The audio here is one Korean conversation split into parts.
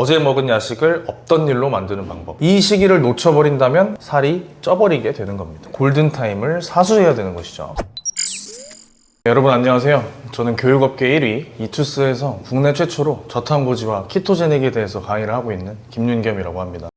어제 먹은 야식을 없던 일로 만드는 방법. 이 시기를 놓쳐버린다면 살이 쪄버리게 되는 겁니다. 골든타임을 사수해야 되는 것이죠. 네, 여러분 안녕하세요. 저는 교육업계 1위 이투스에서 국내 최초로 저탄고지와 키토제닉에 대해서 강의를 하고 있는 김윤겸이라고 합니다.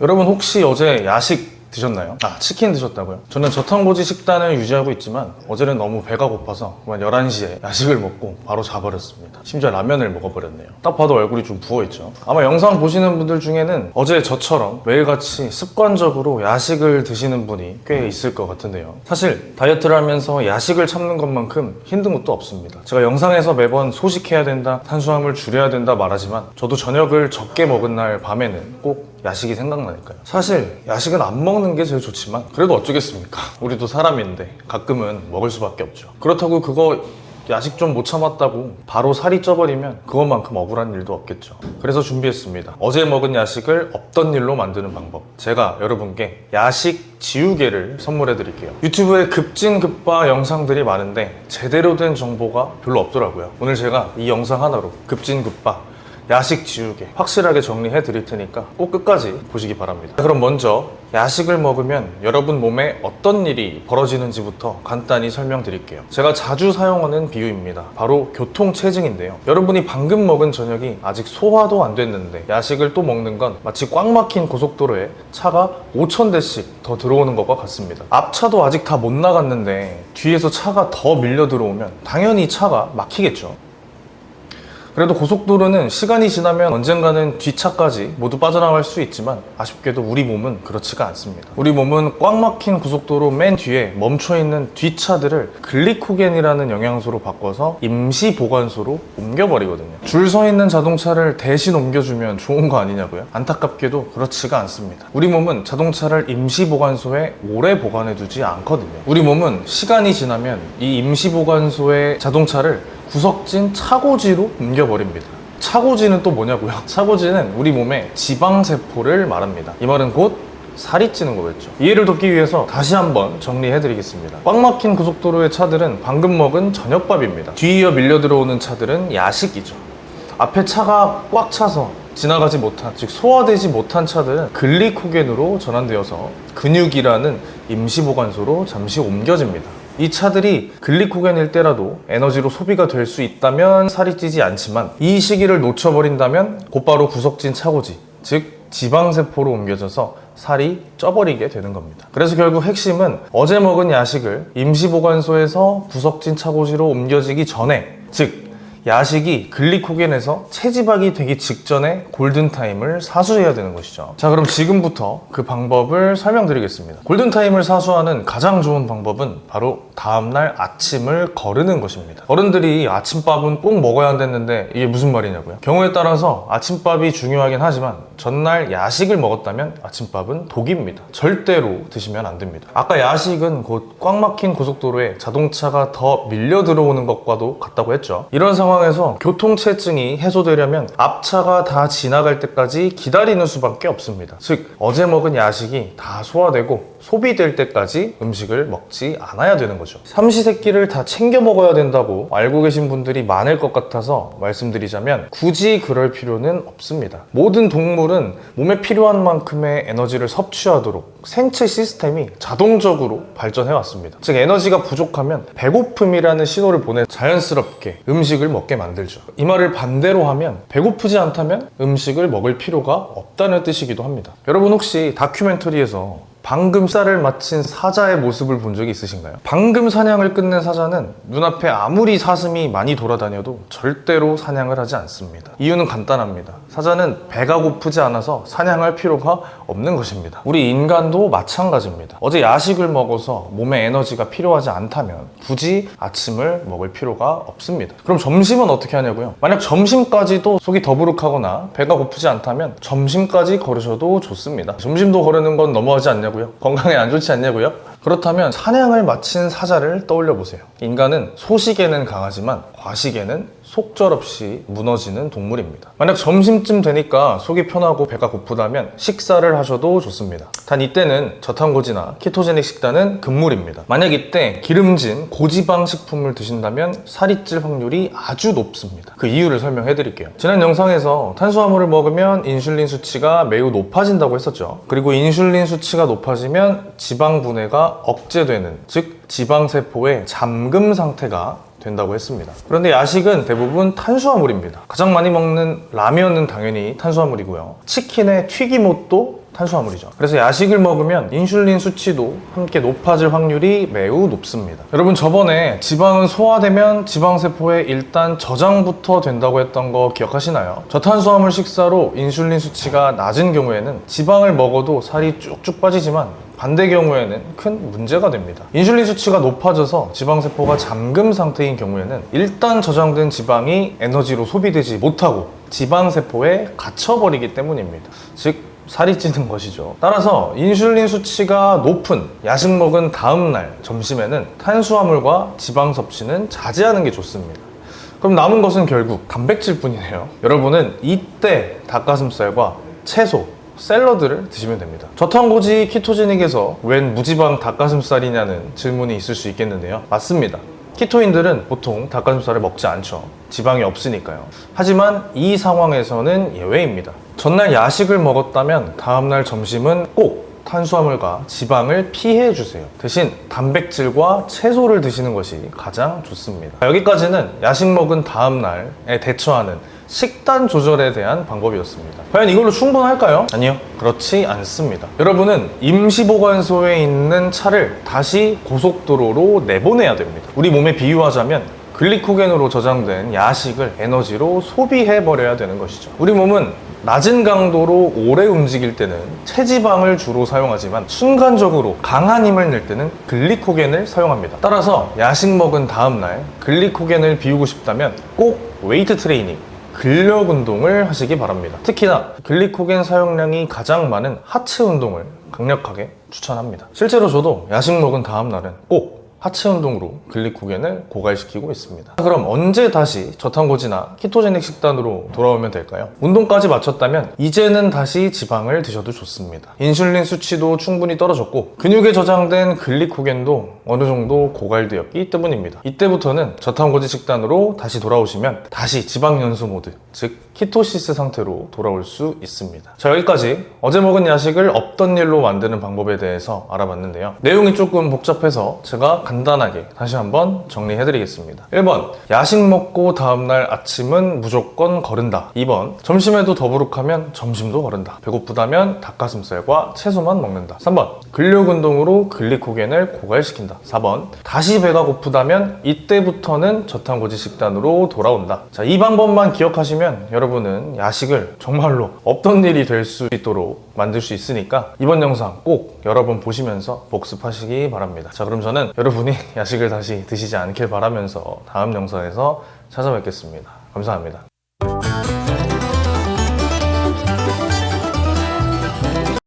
여러분 혹시 어제 야식 드셨나요? 아 치킨 드셨다고요? 저는 저탄고지 식단을 유지하고 있지만 어제는 너무 배가 고파서 그만 11시에 야식을 먹고 바로 자버렸습니다. 심지어 라면을 먹어버렸네요. 딱 봐도 얼굴이 좀 부어있죠. 아마 영상 보시는 분들 중에는 어제 저처럼 매일같이 습관적으로 야식을 드시는 분이 꽤 있을 것 같은데요. 사실 다이어트를 하면서 야식을 참는 것만큼 힘든 것도 없습니다. 제가 영상에서 매번 소식해야 된다, 탄수화물 줄여야 된다 말하지만 저도 저녁을 적게 먹은 날 밤에는 꼭 야식이 생각나니까요. 사실 야식은 안 먹는 게 제일 좋지만 그래도 어쩌겠습니까? 우리도 사람인데 가끔은 먹을 수밖에 없죠. 그렇다고 그거 야식 좀 못 참았다고 바로 살이 쪄버리면 그것만큼 억울한 일도 없겠죠. 그래서 준비했습니다. 어제 먹은 야식을 없던 일로 만드는 방법. 제가 여러분께 야식 지우개를 선물해 드릴게요. 유튜브에 급진급바 영상들이 많은데 제대로 된 정보가 별로 없더라고요. 오늘 제가 이 영상 하나로 급진급바 야식 지우개 확실하게 정리해 드릴 테니까 꼭 끝까지 보시기 바랍니다. 그럼 먼저 야식을 먹으면 여러분 몸에 어떤 일이 벌어지는지부터 간단히 설명드릴게요. 제가 자주 사용하는 비유입니다. 바로 교통체증인데요. 여러분이 방금 먹은 저녁이 아직 소화도 안 됐는데 야식을 또 먹는 건 마치 꽉 막힌 고속도로에 차가 5,000대씩 더 들어오는 것과 같습니다. 앞차도 아직 다 못 나갔는데 뒤에서 차가 더 밀려 들어오면 당연히 차가 막히겠죠. 그래도 고속도로는 시간이 지나면 언젠가는 뒷차까지 모두 빠져나갈 수 있지만 아쉽게도 우리 몸은 그렇지가 않습니다. 우리 몸은 꽉 막힌 고속도로 맨 뒤에 멈춰 있는 뒷차들을 글리코겐이라는 영양소로 바꿔서 임시 보관소로 옮겨버리거든요. 줄 서 있는 자동차를 대신 옮겨주면 좋은 거 아니냐고요? 안타깝게도 그렇지가 않습니다. 우리 몸은 자동차를 임시 보관소에 오래 보관해두지 않거든요. 우리 몸은 시간이 지나면 이 임시 보관소의 자동차를 구석진 차고지로 옮겨버립니다. 차고지는 또 뭐냐고요? 차고지는 우리 몸의 지방세포를 말합니다. 이 말은 곧 살이 찌는 거겠죠. 이해를 돕기 위해서 다시 한번 정리해 드리겠습니다. 꽉 막힌 고속도로의 차들은 방금 먹은 저녁밥입니다. 뒤이어 밀려 들어오는 차들은 야식이죠. 앞에 차가 꽉 차서 지나가지 못한, 즉 소화되지 못한 차들은 글리코겐으로 전환되어서 근육이라는 임시보관소로 잠시 옮겨집니다. 이 차들이 글리코겐일 때라도 에너지로 소비가 될 수 있다면 살이 찌지 않지만 이 시기를 놓쳐버린다면 곧바로 구석진 차고지, 즉 지방세포로 옮겨져서 살이 쪄버리게 되는 겁니다. 그래서 결국 핵심은 어제 먹은 야식을 임시보관소에서 구석진 차고지로 옮겨지기 전에, 즉 야식이 글리코겐에서 체지방이 되기 직전에 골든타임을 사수해야 되는 것이죠. 자, 그럼 지금부터 그 방법을 설명드리겠습니다. 골든타임을 사수하는 가장 좋은 방법은 바로 다음날 아침을 거르는 것입니다. 어른들이 아침밥은 꼭 먹어야 한댔는데 이게 무슨 말이냐고요? 경우에 따라서 아침밥이 중요하긴 하지만 전날 야식을 먹었다면 아침밥은 독입니다. 절대로 드시면 안 됩니다. 아까 야식은 곧 꽉 막힌 고속도로에 자동차가 더 밀려 들어오는 것과도 같다고 했죠. 이런 상황 에서 교통체증이 해소되려면 앞차가 다 지나갈 때까지 기다리는 수밖에 없습니다. 즉 어제 먹은 야식이 다 소화되고 소비될 때까지 음식을 먹지 않아야 되는 거죠. 삼시세끼를 다 챙겨 먹어야 된다고 알고 계신 분들이 많을 것 같아서 말씀드리자면 굳이 그럴 필요는 없습니다. 모든 동물은 몸에 필요한 만큼의 에너지를 섭취하도록 생체 시스템이 자동적으로 발전해 왔습니다. 즉 에너지가 부족하면 배고픔이라는 신호를 보내 자연스럽게 음식을 먹게 만들죠. 이 말을 반대로 하면 배고프지 않다면 음식을 먹을 필요가 없다는 뜻이기도 합니다. 여러분 혹시 다큐멘터리에서 방금 쌀을 마친 사자의 모습을 본 적이 있으신가요? 방금 사냥을 끝낸 사자는 눈앞에 아무리 사슴이 많이 돌아다녀도 절대로 사냥을 하지 않습니다. 이유는 간단합니다. 사자는 배가 고프지 않아서 사냥할 필요가 없는 것입니다. 우리 인간도 마찬가지입니다. 어제 야식을 먹어서 몸에 에너지가 필요하지 않다면 굳이 아침을 먹을 필요가 없습니다. 그럼 점심은 어떻게 하냐고요? 만약 점심까지도 속이 더부룩하거나 배가 고프지 않다면 점심까지 걸으셔도 좋습니다. 점심도 거르는 건 너무하지 않냐고 요? 건강에 안 좋지 않냐고요? 그렇다면 사냥을 마친 사자를 떠올려 보세요. 인간은 소식에는 강하지만 과식에는 속절없이 무너지는 동물입니다. 만약 점심쯤 되니까 속이 편하고 배가 고프다면 식사를 하셔도 좋습니다. 단 이때는 저탄고지나 키토제닉 식단은 금물입니다. 만약 이때 기름진 고지방 식품을 드신다면 살이 찔 확률이 아주 높습니다. 그 이유를 설명해 드릴게요. 지난 영상에서 탄수화물을 먹으면 인슐린 수치가 매우 높아진다고 했었죠. 그리고 인슐린 수치가 높아지면 지방 분해가 억제되는 즉 지방세포의 잠금 상태가 된다고 했습니다. 그런데 야식은 대부분 탄수화물입니다. 가장 많이 먹는 라면은 당연히 탄수화물이고요. 치킨의 튀김옷도 탄수화물이죠. 그래서 야식을 먹으면 인슐린 수치도 함께 높아질 확률이 매우 높습니다. 여러분 저번에 지방은 소화되면 지방세포에 일단 저장부터 된다고 했던 거 기억하시나요? 저탄수화물 식사로 인슐린 수치가 낮은 경우에는 지방을 먹어도 살이 쭉쭉 빠지지만 반대 경우에는 큰 문제가 됩니다. 인슐린 수치가 높아져서 지방세포가 잠금 상태인 경우에는 일단 저장된 지방이 에너지로 소비되지 못하고 지방세포에 갇혀버리기 때문입니다. 즉, 살이 찌는 것이죠. 따라서 인슐린 수치가 높은 야식 먹은 다음 날 점심에는 탄수화물과 지방 섭취는 자제하는 게 좋습니다. 그럼 남은 것은 결국 단백질 뿐이네요. 여러분은 이때 닭가슴살과 채소, 샐러드를 드시면 됩니다. 저탄고지 키토제닉에서 웬 무지방 닭가슴살이냐는 질문이 있을 수 있겠는데요. 맞습니다. 키토인들은 보통 닭가슴살을 먹지 않죠. 지방이 없으니까요. 하지만 이 상황에서는 예외입니다. 전날 야식을 먹었다면 다음날 점심은 꼭 탄수화물과 지방을 피해 주세요. 대신 단백질과 채소를 드시는 것이 가장 좋습니다. 여기까지는 야식 먹은 다음 날에 대처하는 식단 조절에 대한 방법이었습니다. 과연 이걸로 충분할까요? 아니요. 그렇지 않습니다. 여러분은 임시보관소에 있는 차를 다시 고속도로로 내보내야 됩니다. 우리 몸에 비유하자면 글리코겐으로 저장된 야식을 에너지로 소비해버려야 되는 것이죠. 우리 몸은 낮은 강도로 오래 움직일 때는 체지방을 주로 사용하지만 순간적으로 강한 힘을 낼 때는 글리코겐을 사용합니다. 따라서 야식 먹은 다음날 글리코겐을 비우고 싶다면 꼭 웨이트 트레이닝, 근력 운동을 하시기 바랍니다. 특히나 글리코겐 사용량이 가장 많은 하체 운동을 강력하게 추천합니다. 실제로 저도 야식 먹은 다음날은 꼭 하체 운동으로 글리코겐을 고갈시키고 있습니다. 그럼 언제 다시 저탄고지나 키토제닉 식단으로 돌아오면 될까요? 운동까지 마쳤다면 이제는 다시 지방을 드셔도 좋습니다. 인슐린 수치도 충분히 떨어졌고 근육에 저장된 글리코겐도 어느 정도 고갈되었기 때문입니다. 이때부터는 저탄고지 식단으로 다시 돌아오시면 다시 지방 연소 모드, 즉 키토시스 상태로 돌아올 수 있습니다. 자 여기까지 어제 먹은 야식을 없던 일로 만드는 방법에 대해서 알아봤는데요. 내용이 조금 복잡해서 제가 간단하게 다시 한번 정리해드리겠습니다. 1번 야식 먹고 다음날 아침은 무조건 거른다. 2번 점심에도 더부룩하면 점심도 거른다. 배고프다면 닭가슴살과 채소만 먹는다. 3번 근력 운동으로 글리코겐을 고갈시킨다. 4번 다시 배가 고프다면 이때부터는 저탄고지 식단으로 돌아온다. 자, 이 방법만 기억하시면 여러분은 야식을 정말로 없던 일이 될 수 있도록 만들 수 있으니까 이번 영상 꼭 여러 번 보시면서 복습하시기 바랍니다. 자, 그럼 저는 여러분이 야식을 다시 드시지 않길 바라면서 다음 영상에서 찾아뵙겠습니다. 감사합니다.